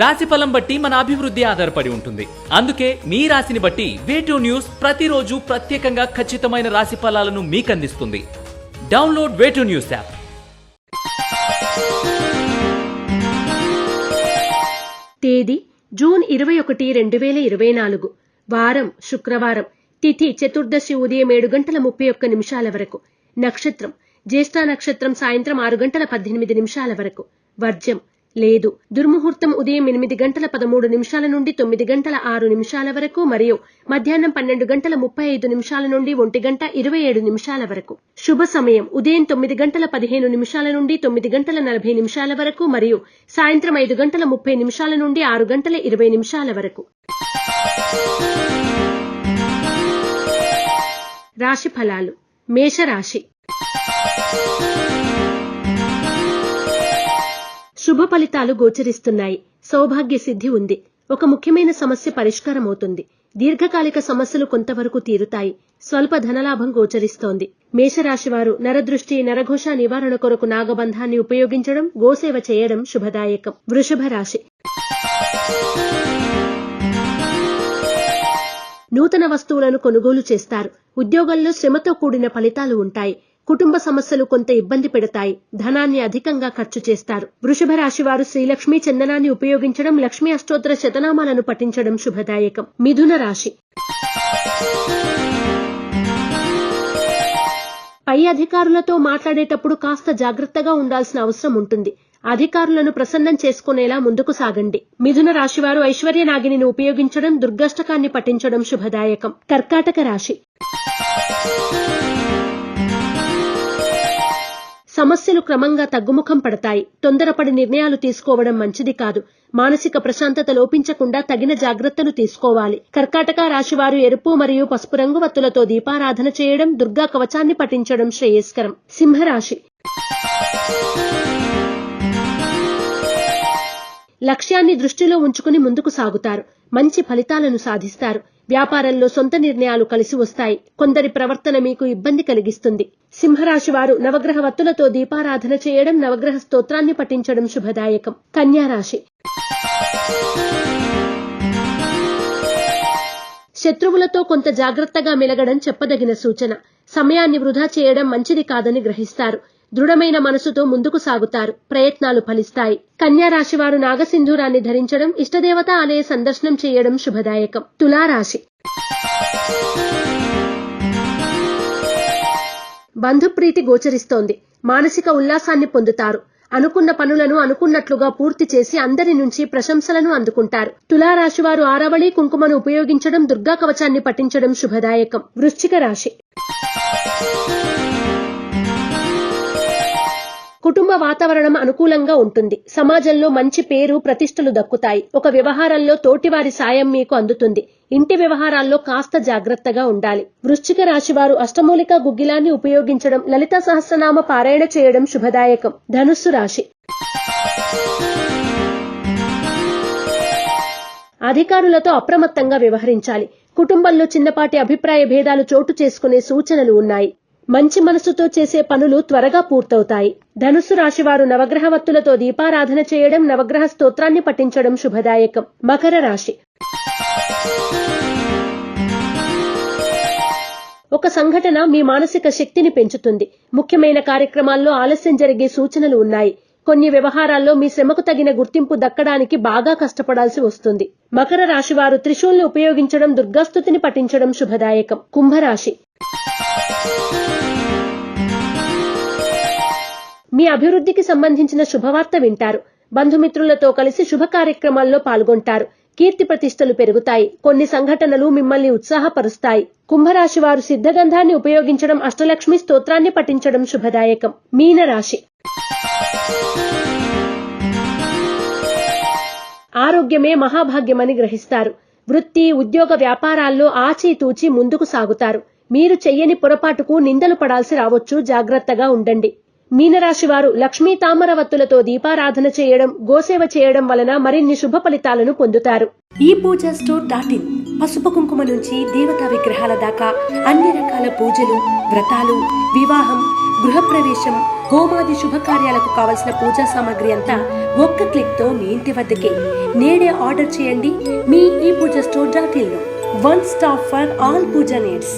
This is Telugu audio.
రాశి ఫలం బట్టి మన అభివృద్ధి ఆధారపడి ఉంటుంది. అందుకే మీ రాశిని బట్టి వేటూ న్యూస్ ప్రతిరోజు ప్రత్యేకంగా ఖచ్చితమైన రాశి ఫలాలను మీకు అందిస్తుంది download way two news app తేదీ జూన్ ఇరవై ఒకటి రెండు వేల ఇరవై నాలుగు. వారం శుక్రవారం. తిథి చతుర్దశి ఉదయం ఏడు గంటల ముప్పై ఒక్క నిమిషాల వరకు. నక్షత్రం జ్యేష్ఠ నక్షత్రం సాయంత్రం ఆరు గంటల పద్దెనిమిది నిమిషాల వరకు. వర్జ్యం లేదు. దుర్ముహూర్తం ఉదయం ఎనిమిది గంటల పదమూడు నిమిషాల నుండి తొమ్మిది గంటల ఆరు నిమిషాల వరకు మరియు మధ్యాహ్నం పన్నెండు గంటల ముప్పై ఐదు నిమిషాల నుండి ఒంటి గంట ఇరవై ఏడు నిమిషాల వరకు. శుభ సమయం ఉదయం తొమ్మిది గంటల పదిహేను నిమిషాల నుండి తొమ్మిది గంటల నలభై నిమిషాల వరకు మరియు సాయంత్రం ఐదు గంటల ముప్పై నిమిషాల నుండి ఆరు గంటల ఇరవై నిమిషాల వరకు. రాశి ఫలాలు. మేషరాశి. శుభ ఫలితాలు గోచరిస్తున్నాయి. సౌభాగ్య సిద్ధి ఉంది. ఒక ముఖ్యమైన సమస్య పరిష్కారమవుతుంది. దీర్ఘకాలిక సమస్యలు కొంతవరకు తీరుతాయి. స్వల్ప ధనలాభం గోచరిస్తోంది. మేషరాశి వారు నరదృష్టి నరఘోష నివారణ కొరకు నాగబంధాన్ని ఉపయోగించడం గోసేవ చేయడం శుభదాయకం. వృషభ రాశి. నూతన వస్తువులను కొనుగోలు చేస్తారు. ఉద్యోగంలో శ్రమతో కూడిన ఫలితాలు ఉంటాయి. కుటుంబ సమస్యలు కొంత ఇబ్బంది పెడతాయి. ధనాన్ని అధికంగా ఖర్చు చేస్తారు. వృషభ రాశి వారు శ్రీలక్ష్మి చందనాన్ని ఉపయోగించడం లక్ష్మీ అష్టోత్తర శతనామాలను పఠించడం శుభదాయకం. మిథున రాశి. పై అధికారులతో మాట్లాడేటప్పుడు కాస్త జాగ్రత్తగా ఉండాల్సిన అవసరం ఉంటుంది. అధికారులను ప్రసన్నం చేసుకునేలా ముందుకు సాగండి. మిథున రాశివారు ఐశ్వర్య నాగిని ఉపయోగించడం దుర్గష్టకాన్ని పఠించడం శుభదాయకం. కర్కాటక రాశి. సమస్యలు క్రమంగా తగ్గుముఖం పడతాయి. తొందరపడి నిర్ణయాలు తీసుకోవడం మంచిది కాదు. మానసిక ప్రశాంతత లోపించకుండా తగిన జాగ్రత్తలు తీసుకోవాలి. కర్కాటక రాశివారు ఎరుపు మరియు పసుపు రంగు వత్తులతో దీపారాధన చేయడం దుర్గా కవచాన్ని పఠించడం శ్రేయస్కరం. సింహరాశి. లక్ష్యాన్ని దృష్టిలో ఉంచుకుని ముందుకు సాగుతారు. మంచి ఫలితాలను సాధిస్తారు. వ్యాపారంలో సొంత నిర్ణయాలు కలిసి వస్తాయి. కొందరి ప్రవర్తన మీకు ఇబ్బంది కలిగిస్తుంది. సింహరాశి వారు నవగ్రహ వత్తులతో దీపారాధన చేయడం నవగ్రహ స్తోత్రాన్ని పఠించడం శుభదాయకం. కన్యారాశి. శత్రువులతో కొంత జాగ్రత్తగా మెలగడం చెప్పదగిన సూచన. సమయాన్ని వృధా చేయడం మంచిది కాదని గ్రహిస్తారు. దృఢమైన మనసుతో ముందుకు సాగుతారు. ప్రయత్నాలు ఫలిస్తాయి. కన్యా రాశి వారు నాగసింధూరాన్ని ధరించడం ఇష్టదేవత ఆలయ సందర్శనం చేయడం శుభదాయకం. తులారాశి. బంధుప్రీతి గోచరిస్తోంది. మానసిక ఉల్లాసాన్ని పొందుతారు. అనుకున్న పనులను అనుకున్నట్లుగా పూర్తి చేసి అందరి నుంచి ప్రశంసలను అందుకుంటారు. తులారాశి వారు ఆరవళి కుంకుమను ఉపయోగించడం దుర్గా కవచాన్ని పఠించడం శుభదాయకం. వృశ్చిక రాశి. కుటుంబ వాతావరణం అనుకూలంగా ఉంటుంది. సమాజంలో మంచి పేరు ప్రతిష్టలు దక్కుతాయి. ఒక వ్యవహారంలో తోటివారి సాయం మీకు అందుతుంది. ఇంటి వ్యవహారాల్లో కాస్త జాగ్రత్తగా ఉండాలి. వృశ్చిక రాశి వారు అష్టమూలిక గుగ్గిలాన్ని ఉపయోగించడం లలిత సహస్రనామ పారాయణ చేయడం శుభదాయకం. ధనుస్సు రాశి. అధికారులతో అప్రమత్తంగా వ్యవహరించాలి. కుటుంబంలో చిన్నపాటి అభిప్రాయ భేదాలు చోటు చేసుకునే సూచనలు ఉన్నాయి. మంచి మనసుతో చేసే పనులు త్వరగా పూర్తవుతాయి. ధనుస్సు రాశివారు నవగ్రహ వత్తులతో దీపారాధన చేయడం నవగ్రహ స్తోత్రాన్ని పఠించడం శుభదాయకం. మకర రాశి. ఒక సంఘటన మీ మానసిక శక్తిని పెంచుతుంది. ముఖ్యమైన కార్యక్రమాల్లో ఆలస్యం జరిగే సూచనలు ఉన్నాయి. కొన్ని వ్యవహారాల్లో మీ శ్రమకు తగిన గుర్తింపు దక్కడానికి బాగా కష్టపడాల్సి వస్తుంది. మకర రాశి వారు త్రిశూల్ని ఉపయోగించడం దుర్గాస్తుతిని పఠించడం శుభదాయకం. కుంభరాశి. మీ అభివృద్ధికి సంబంధించిన శుభవార్త వింటారు. బంధుమిత్రులతో కలిసి శుభ కార్యక్రమాల్లో పాల్గొంటారు. కీర్తి ప్రతిష్టలు పెరుగుతాయి. కొన్ని సంఘటనలు మిమ్మల్ని ఉత్సాహపరుస్తాయి. కుంభరాశి వారు సిద్ధగంధాన్ని ఉపయోగించడం అష్టలక్ష్మి స్తోత్రాన్ని పఠించడం శుభదాయకం. మీనరాశి. ఆరోగ్యమే మహాభాగ్యమని గ్రహిస్తారు. వృత్తి ఉద్యోగ వ్యాపారాల్లో ఆచితూచి ముందుకు సాగుతారు. మీరు చెయ్యని పొరపాటుకు నిందలు పడాల్సి రావచ్చు. జాగ్రత్తగా ఉండండి. మీనరాశి వారు లక్ష్మీ తామరవత్తులతో దీపారాధన చేయడం గోసేవ చేయడం వలన మరిన్ని శుభ ఫలితాలను పొందుతారు. ఈ పూజ స్టోర్ డాట్ ఇన్ పసుపు కుంకుమ నుంచి దేవతా విగ్రహాల దాకా అన్ని రకాల పూజలు వ్రతాలు వివాహం గృహప్రవేశం హోమాది శుభకార్యాలకు కావలసిన పూజా సామాగ్రి అంతా ఒక్క క్లిక్తో మీ ఇంటి వద్దకే. నేడే ఆర్డర్ చేయండి మీ ఈ Puja store dot in one stop for all puja needs.